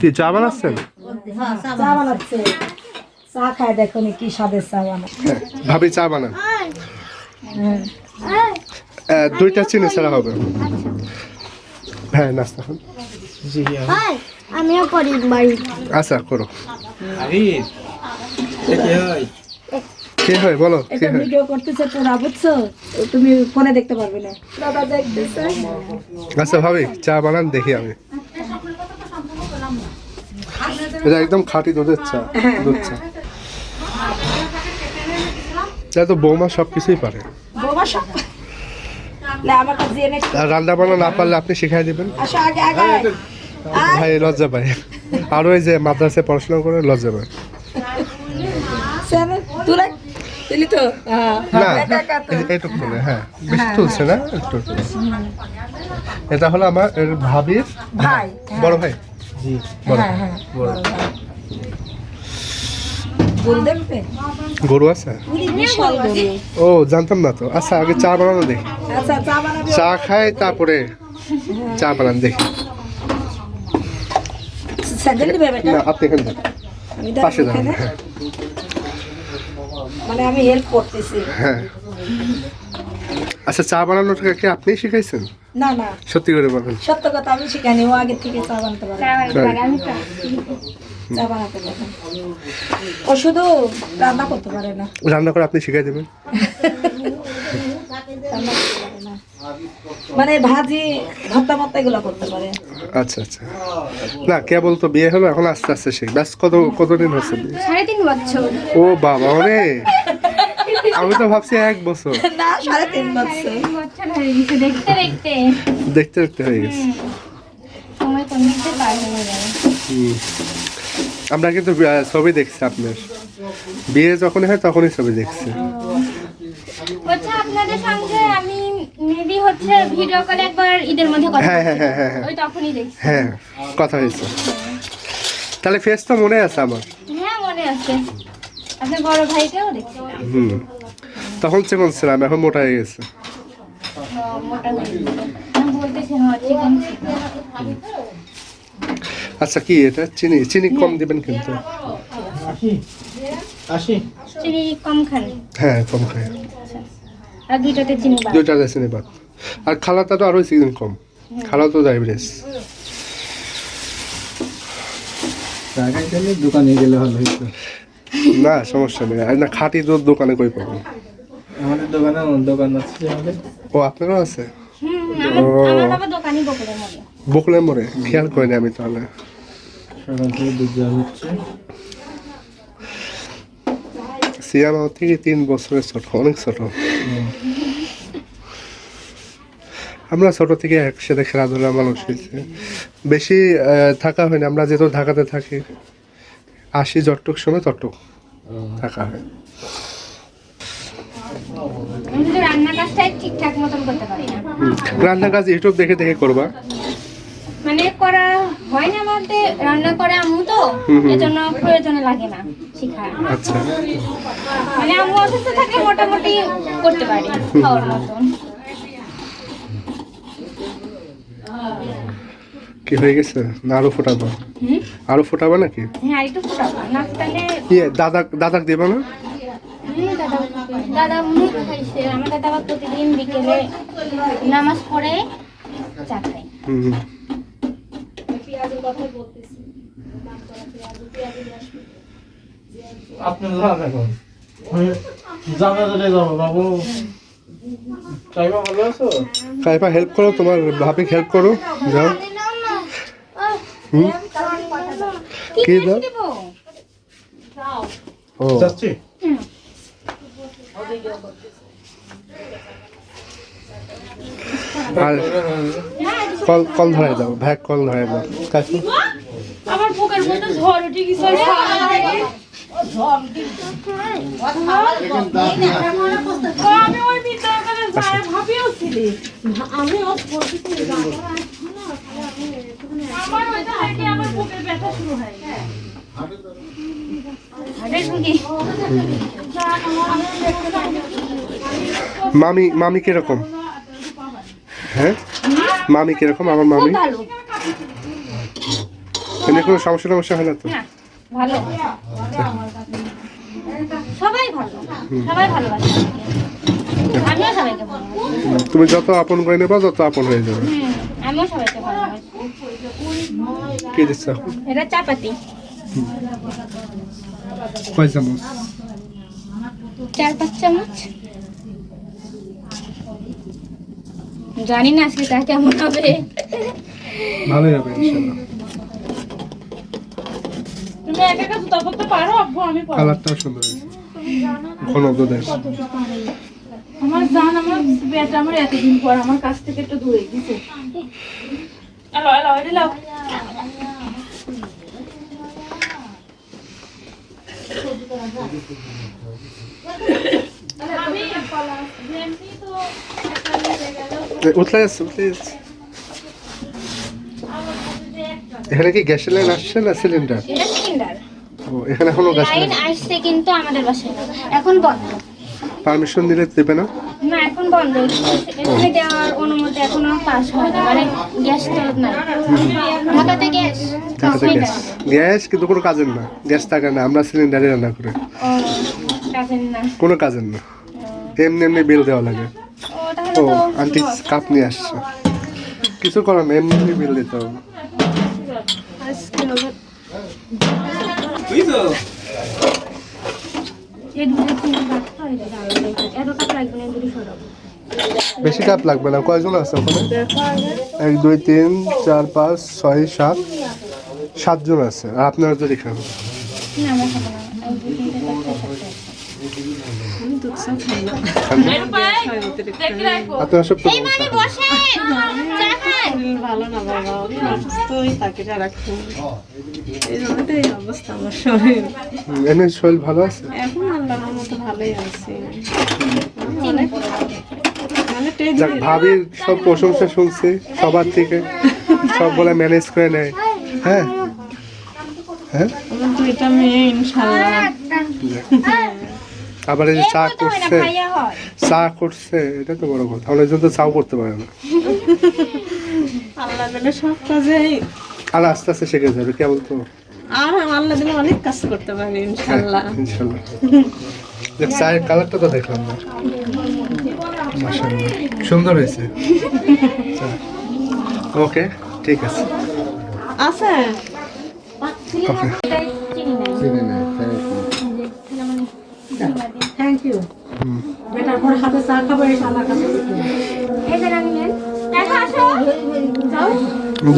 কি চা বানাচ্ছেন? চা বানাচ্ছে। চা খায় দেখো কি স্বাদের চা বানায়। হ্যাঁ ভাবি চা বানান। হ্যাঁ। দুইটা চিনি ছাড়া হবে। হ্যাঁ নাস্তা খান। আমিও করি বাড়ি। আচ্ছা করো। হয়? কে হয় বলো কে হয়? ভিডিও করতেছে তোরা বুঝছ? তুমি ফোনে দেখতে পারবে না। দাদা দেখতেছে আচ্ছা ভাবি চা বানান দেখি আমি। এটা একদম খাঁটি দুধের চা দুধ চা। চা তো বৌমা সব কিছুই পারে। বোমা সব রান্না বান্না না পারলে আপনি শিখাই দেবেন। ভাই লজ্জা পায়। আর ওই যে মাদ্রাসায় পড়াশোনা করে লজ্জা পায়। তো। হ্যাঁ। হ্যাঁ। এটা হলো আমার এর ভাবির বড় ভাই। জি। হ্যাঁ হ্যাঁ। গরু আছে? ও জানতাম না তো। আচ্ছা আগে চা বানানো দেখি। আচ্ছা চা খায় তারপরে চা বানান দেখি। স্যান্ডেল দিবে বেটা? না আপনি এখানে। পাশে দাঁড়ান হ্যাঁ। মানে আমি হেল্প করতেছি। হ্যাঁ। আচ্ছা চা বানানোটা কি আপনি শিখাইছেন? না না। সত্যি করে বলেন। সত্য কথা আমি শিখাইনি ও আগে থেকে চা বানাতে পারে। চা বানাতে পারে ও শুধু রান্না করতে পারে না। রান্না করে আপনি শিখাই দেবেন? মানে ভাজি ভর্তা মর্তা এগুলো করতে পারে। আচ্ছা আচ্ছা। না কেবল তো বিয়ে হলো এখন আস্তে আস্তে শিখ। ব্যাস কত কতদিন হচ্ছে? সাড়ে তিন বছর। ও বাবা রে! আমি তো ভাবছি এক বছর। না সাড়ে তিন বছর। বছর হয়ে গেছে দেখতে দেখতে। দেখতে দেখতে হয়ে গেছে। সময় পার হুম। আমরা কিন্তু ছবি দেখছি আপনার। বিয়ে যখনই হয় তখনই ছবি দেখছি। হচ্ছে আপনাদের সঙ্গে আমি মেবি হচ্ছে ভিডিও কলে একবার ঈদের মধ্যে কথা হ্যাঁ, হ্যাঁ, হ্যাঁ, হ্যাঁ, হ্যাঁ। ওই তখনই দেখছি। হ্যাঁ কথা হয়েছে। তাহলে ফেস তো মনে আছে আমার? হ্যাঁ মনে আছে। আপনার বড় ভাইকেও দেখছিলাম হুম। তখন চিকন ছিলাম এখন মোটা হয়ে গেছে। আচ্ছা কি এটা? চিনি চিনি কম দিবেন কিন্তু। আসি আসি চিনি কম খান। হ্যাঁ কম খায়। আর দুইটাতে চিনি বাদ। দুইটা চিনি বাদ। আর খালাটা তো আরও চিনি কম। খালা তো ডায়াবেটিস দোকানে গেলে ভালো হইতো। না সমস্যা নেই। আর না খাঁটি দুধ দোকানে কই পাবো? আমাদের দোকানে দোকান আছে। আমাদের ও আপনারও আছে? বকুলের বকলে মরে খেয়াল করিনি আমি তাহলে। সকাল থেকে দুধ দেওয়া হচ্ছে। সিয়াম আমার থেকে তিন বছরের ছোট অনেক ছোট। আমরা ছোট থেকে একসাথে খেলাধুলা মানুষ হয়েছে। বেশি থাকা হয়নি। আমরা যেহেতু ঢাকাতে থাকি আসি যতটুক সময় ততটুক থাকা হয়। রান্নার কাজটাই ঠিকঠাক মতন করতে পারি না। রান্নার কাজ ইউটিউব দেখে দেখে করবা? মানে করা হয় না বলতে রান্না করে আম্মু তো। এজন্য প্রয়োজনে লাগে না শিখার। আচ্ছা। মানে আম্মু অসুস্থ থাকলে মোটামুটি করতে পারি খাওয়ার মতন। কি হয়ে গেছে? না আরও ফোটাবো? আরও ফোটাবো নাকি? হ্যাঁ একটু ফুটাবো না ফুটালে ইয়ে দাদা দাদাক দেবো না? দাদা দাদা মুখ খাইছে। আমার দাদা আবার প্রতিদিন বিকেলে নামাজ পড়ে চা খায়। আপনি যান এখন। জানা যাবে যাব বাবু। চাইবা কাইপা হেল্প করো তোমার ভাবি হেল্প করো। যাও। কি কি দাও? ও। যাচ্ছি। আর কল কল ধরাই দাও ভ্যাক কল ধরাই দাও। কাইপা আমার বুকের মধ্যে ঝড় উঠে গেছে আমি ওই ভিতরে করে যায় ভাবিও ছিলি। আমি ও আমার ওইটা আমার বুকের ব্যথা শুরু হয় মামি মামি কীরকম? হ্যাঁ? মামি কীরকম? আমার মামি? এমনি এমনি কোনো সমস্যা টমস্যা হয় না তো? ভালো সবাই ভালো সবাই ভালোবাসে। আমিও সবাইকে তুমি যত আপন করে নেবা তত আপন হয়ে যাবে। আমিও সবাইকে কি দিচ্ছ এটা চাপাতি। কয় চামচ? চার পাঁচ চামচ। জানি না আজকে তা কেমন হবে। ভালোই হবে তুমি একা একা জুতা পরতে পারো আব্বু আমি পরবো। কালারটাও সুন্দর হয়েছে। ঘন দুধের। আমার জান আমার বেটা আমার এতদিন পর আমার কাছ থেকে একটু দূরে গেছে। এলো এলো এটা লাও যাচ্ছে উতলে এখানে কি গ্যাসের লাইন আসছে না সিলিন্ডার সিলিন্ডার ও এখানে এখনও গ্যাস লাইন আসছে কিন্তু আমাদের বাসায়। এখন বন্ধ। পারমিশন দিলে দেবে না? না এখন বন্ধ। এখানে দেওয়ার অনুমতি এখনও পাস হয় না মানে গ্যাস তো নাই। ঢাকাতে গ্যাস? ঢাকাতে গ্যাস। গ্যাস কিন্তু কোনো কাজের না। গ্যাস থাকে না। আমরা সিলিন্ডারে রান্না করি। কোনো কাজের না। এমনি এমনি বিল দেওয়া লাগে। ও তাহলে ও তো আন্টি কাপ নিয়ে আসছে। কিছু করার না এমনি এমনি বিল দিতে হবে। লাগবে না বেশি কাপ লাগবে না। কয়জন আছে ওখানে? এক, দুই, তিন, চার, পাঁচ, ছয়, সাত। সাতজন আছে। আর আপনারা যদি খান না খাব না এক দুই তিনটে চারটে সাতটা খান না? আপনারা সব তো মানে বসে চা খান ভালো না বাবা অসুস্থই শরীর শরীর ভালো আছে মানে ভাবির সব প্রশংসা শুনছি সবার থেকে সব বলে ম্যানেজ করে নেয় হ্যাঁ হ্যাঁ আবার এই যে চা হয় করছে চা করছে এটা তো বড় কথা। অনেকজন তো চাও করতে পারে না। আল্লাহ দিলে সব আস্তে আস্তে শিখে যাবে কেমন তো? আর আল্লাহ দিলে অনেক কাজ করতে পারি হ্যাঁ ইনশাল্লাহ ইনশাল্লাহ দেখ চায়ের কালারটা তো দেখলাম না। মাশাআল্লাহ। সুন্দর হয়েছে। ওকে ঠিক আছে। আছে। ওকে চিনি নাই থ্যাংক ইউ বেটার পর হাতে চা খাব এসে আমার কাছে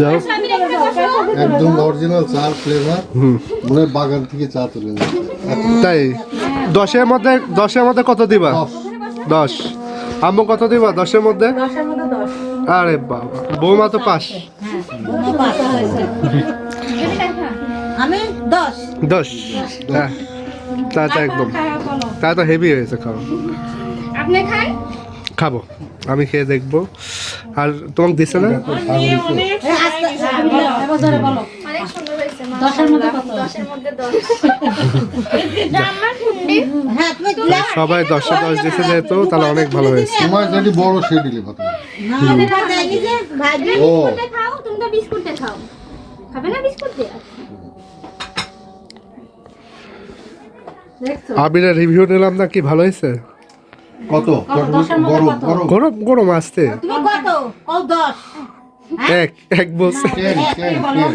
যাও। একদম অরিজিনাল চার ফ্লেভার মনে বাগান থেকে চা তুলে তাই? দশের মধ্যে দশের মধ্যে কত দিবা? দশ। আম্মু কত দিবা দশের মধ্যে? আরে বাবা বৌমা তো পাস আমি দশ। দশ। হ্যাঁ। তা তো একদম। তা তো হেভি হয়েছে খাওয়া। আপনি খান? খাব। আমি খেয়ে দেখব। আর তোমাকে দিছে না? হ্যাঁ সবাই দশে দশ দিয়েছে যেহেতু তাহলে অনেক ভালো হয়েছে। তোমার যেটি বড় সে দিলে কত? ও। তুমি তো বিস্কুটে খাও। খাবে না বিস্কুট আবিরের রিভিউ নিলাম না কি ভালো হয়েছে? কত? গরম গরম গরম। গরম আসতে তুমি কত? ও দশ। এক এক বলছে।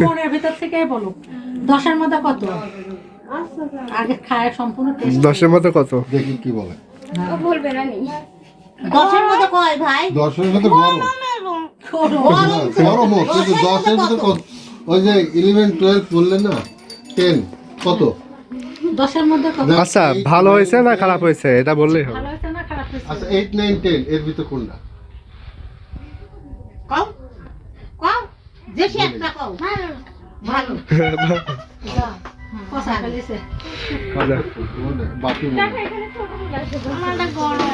মনের ভিতর থেকে বলো। দশের মধ্যে কত? আগে খায় সম্পূর্ণ দশের মধ্যে কত? দেখি কি বলে। বলবে না নি। দশের মধ্যে কয় ভাই? দশের ভিতরে গরম গরম। কিন্তু দশের কত? ওই যে ইলেভেন টুয়েলভ বললেন না? টেন কত? দশের মধ্যে কত? আচ্ছা ভালো হয়েছে না খারাপ হয়েছে? এটা বললেই হবে। আচ্ছা এইট নাইন টেন এর ভিতরে কোনটা? কও? কও? বেশি একটা কও। ভালো। আমারটা গরম।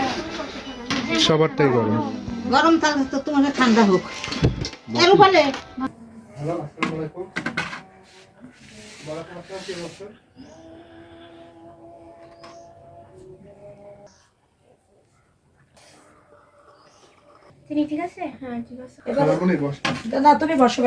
সবারটাই গরম। গরম থাকলে তো তোমার ঠান্ডা হোক। উপরে। তিনি ঠিক আছে? হ্যাঁ ঠিক আছে। এবার। না তুমি বসো